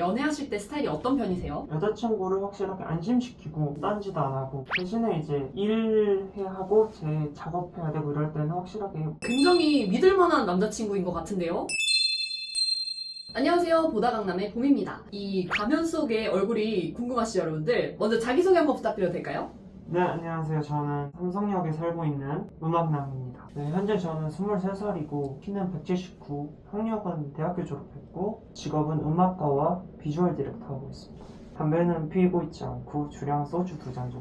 연애하실 때 스타일이 어떤 편이세요? 여자친구를 확실하게 안심시키고 딴짓 안 하고 대신에 이제 일해야 하고 제 작업해야 되고 이럴 때는 확실하게 굉장히 믿을 만한 남자친구인 것 같은데요? 안녕하세요. 보다강남의 봄입니다. 이 가면 속의 얼굴이 궁금하시죠, 여러분들? 먼저 자기소개 한번 부탁드려도 될까요? 네 안녕하세요. 저는 삼성역에 살고 있는 음악남입니다. 네, 현재 저는 23살이고 키는 179 학력은 대학교 졸업했고 직업은 음악가와 비주얼 디렉터 하고 있습니다. 담배는 피우고 있지 않고 주량 소주 두잔같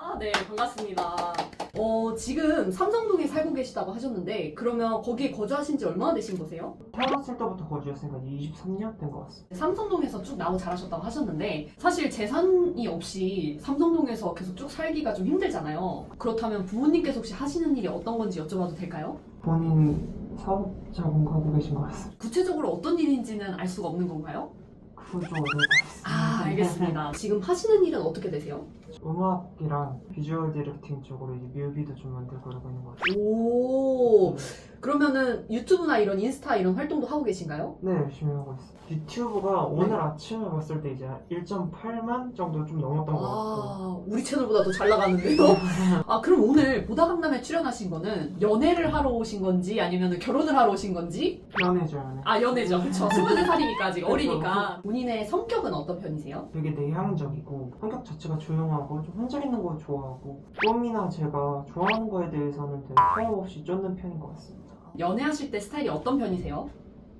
아, 네, 반갑습니다. 어, 지금 삼성동에 살고 계시다고 하셨는데, 그러면 거기에 거주하신 지 얼마나 되신 거세요? 태어났을 때부터 거주했으니까 23년 된 것 같습니다 삼성동에서 쭉 나고 자라셨다고 하셨는데, 사실 재산이 없이 삼성동에서 계속 쭉 살기가 좀 힘들잖아요. 그렇다면 부모님께서 혹시 하시는 일이 어떤 건지 여쭤봐도 될까요? 본인 사업 자본 가고 계신 것 같습니다 구체적으로 어떤 일인지는 알 수가 없는 건가요? 그거 좀 어려울 것 같습니다 아, 알겠습니다. 지금 하시는 일은 어떻게 되세요? 음악이랑 비주얼 디렉팅 쪽으로 이제 뮤비도 좀 만들고 있는 것 같아요 오, 그러면은 유튜브나 이런 인스타 이런 활동도 하고 계신가요? 네 열심히 하고 있어요 유튜브가 오늘 아침에 봤을 때 이제 1.8만 정도 좀 넘었던 것 같고 아, 우리 채널보다 더 잘 나가는데요? 아, 그럼 오늘 보다강남에 출연하신 거는 연애를 하러 오신 건지 아니면 결혼을 하러 오신 건지? 연애죠 연애 아, 연애죠. 그쵸. 24살이니까 아직. 어리니까. 본인의 성격은 어떤 편이세요? 되게 내향적이고 성격 자체가 조용하고 좀 혼자 있는 거 좋아하고 꿈이나 제가 좋아하는 거에 대해서는 되게 허락 없이 쫓는 편인 것 같습니다 연애하실 때 스타일이 어떤 편이세요?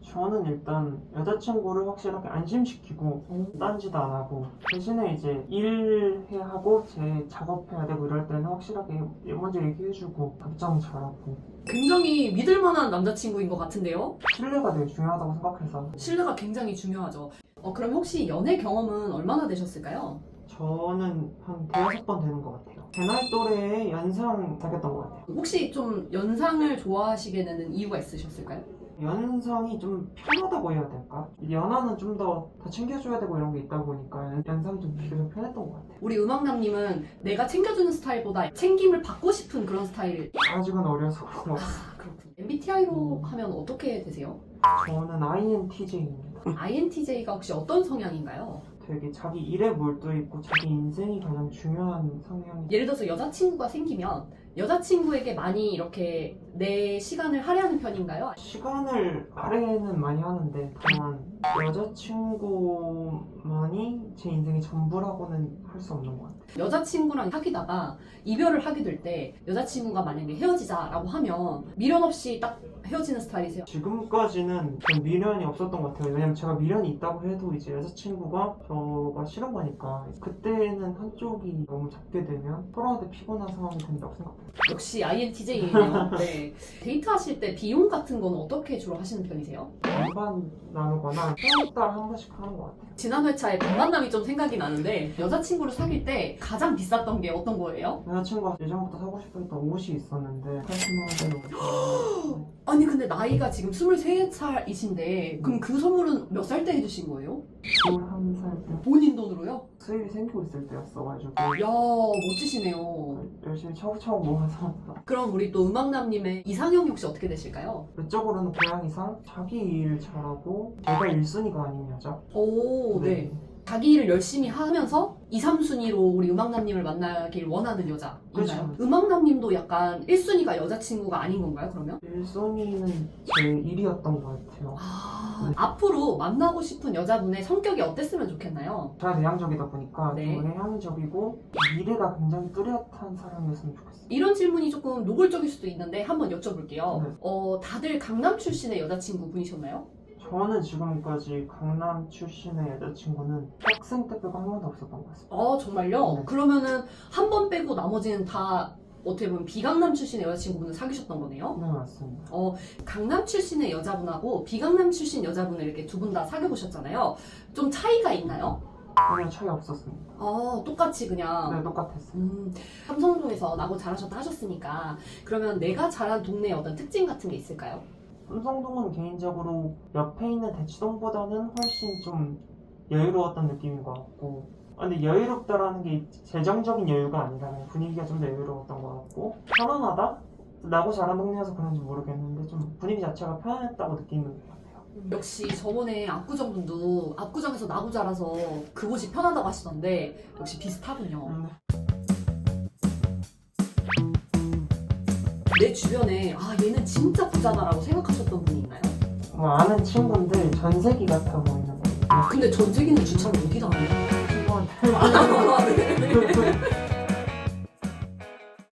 저는 일단 여자친구를 확실하게 안심시키고 딴짓 안 하고 대신에 이제 일해야 하고 제 작업해야 되고 이럴 때는 확실하게 먼저 얘기해주고 답장 잘하고 굉장히 믿을 만한 남자친구인 것 같은데요? 신뢰가 되게 중요하다고 생각해서 신뢰가 굉장히 중요하죠. 어, 그럼 혹시 연애 경험은 얼마나 되셨을까요? 저는 한 대여섯 번 되는 것 같아요 제 나이 또래의 연상 사귀었던 것 같아요 혹시 좀 연상을 좋아하시게 되는 이유가 있으셨을까요? 연상이 좀 편하다고 해야 될까? 연하는 좀더더 챙겨줘야 되고 이런 게 있다 보니까 연- 연상이 좀 비교적 편했던 것 같아요 우리 음악남님은 내가 챙겨주는 스타일보다 챙김을 받고 싶은 그런 스타일. 아직은 어려서 그런 것 같아요 아, 그렇군. MBTI로 하면 어떻게 되세요? 저는 INTJ입니다 INTJ가 혹시 어떤 성향인가요? 되게 자기 일에 몰두있고 자기 인생이 가장 중요한 성향이 예를 들어서 여자친구가 생기면 여자친구에게 많이 이렇게 내 시간을 할애하는 편인가요? 시간을 할애는 많이 하는데 다만 여자친구만이 제 인생의 전부라고는 할 수 없는 것 같아요 여자친구랑 사귀다가 이별을 하게 될 때 여자친구가 만약에 헤어지자라고 하면 미련 없이 딱 헤어지는 스타일이세요? 지금까지는 좀 미련이 없었던 것 같아요 왜냐면 제가 미련이 있다고 해도 이제 여자친구가 저가 싫은 거니까 그때는 한쪽이 너무 잡게 되면 서로한테 피곤한 상황이 된다고 생각해요 역시 INTJ네요. 네. 데이트 하실 때 비용 같은 건 어떻게 주로 하시는 편이세요? 반반 나누거나 한달 한 번씩 하는 것 같아요 지난 회차에 반만남이 좀 생각이 나는데 여자친구를 사귈 때 가장 비쌌던 게 어떤 거예요? 여자친구가 예전부터 사고 싶어 했던 옷이 있었는데 80만 원 아니 근데 나이가 지금 23살이신데 그럼 그 선물은 몇 살 때 해주신 거예요? 21살 때 본인 돈으로요? 수입이 생기고 있을 때였어가지고 야 멋지시네요. 열심히 차곡차곡 모아서 그럼 우리 또 음악남님의 이상형이 혹시 어떻게 되실까요? 외적으로는 고양이상 자기 일 잘하고 제가 1순위가 아닌 여자 오, 네. 자기 일을 열심히 하면서 2, 3순위로 우리 음악남님을 만나길 원하는 여자인가요? 그렇죠. 음악남님도 약간 1순위가 여자친구가 아닌 건가요, 그러면? 1순위는 제 일이었던 것 같아요 아, 네. 앞으로 만나고 싶은 여자분의 성격이 어땠으면 좋겠나요? 제가 내향적이다 보니까 네. 좀 내향적이고 미래가 굉장히 뚜렷한 사람이었으면 좋겠어요 이런 질문이 조금 노골적일 수도 있는데 한번 여쭤볼게요. 네. 어, 다들 강남 출신의 여자친구 분이셨나요? 저는 지금까지 강남 출신의 여자친구는 학생 때 빼고 한 번도 없었던 것 같습니다 아, 정말요? 네. 그러면은 한 번 빼고 나머지는 다 어떻게 보면 비강남 출신의 여자친구분을 사귀셨던 거네요? 네 맞습니다 어, 강남 출신의 여자분하고 비강남 출신 여자분을 이렇게 두 분 다 사귀어보셨잖아요. 좀 차이가 있나요? 전혀 차이 없었습니다 아, 똑같이 그냥. 네 똑같았어요 음, 삼성동에서 나고 자라셨다 하셨으니까 그러면 내가 자란 동네의 어떤 특징 같은 게 있을까요? 삼성동은 개인적으로 옆에 있는 대치동보다는 훨씬 좀 여유로웠던 느낌인 것 같고 아, 근데 여유롭다라는 게 재정적인 여유가 아니라 분위기가 좀 더 여유로웠던 것 같고 편안하다? 나고 자란 동네여서 그런지 모르겠는데 좀 분위기 자체가 편안했다고 느끼는 것 같아요 역시 저번에 압구정 분도 압구정에서 나고 자라서 그곳이 편하다고 하시던데 역시 비슷하군요. 음, 내 주변에 아 얘는 진짜 부자다라고 생각하셨던 분인가요? 뭐 아는 친구들 전세기 같아 보이는 거. 근데 전세기는 주차를 여기다 하네. 그건 아, 네.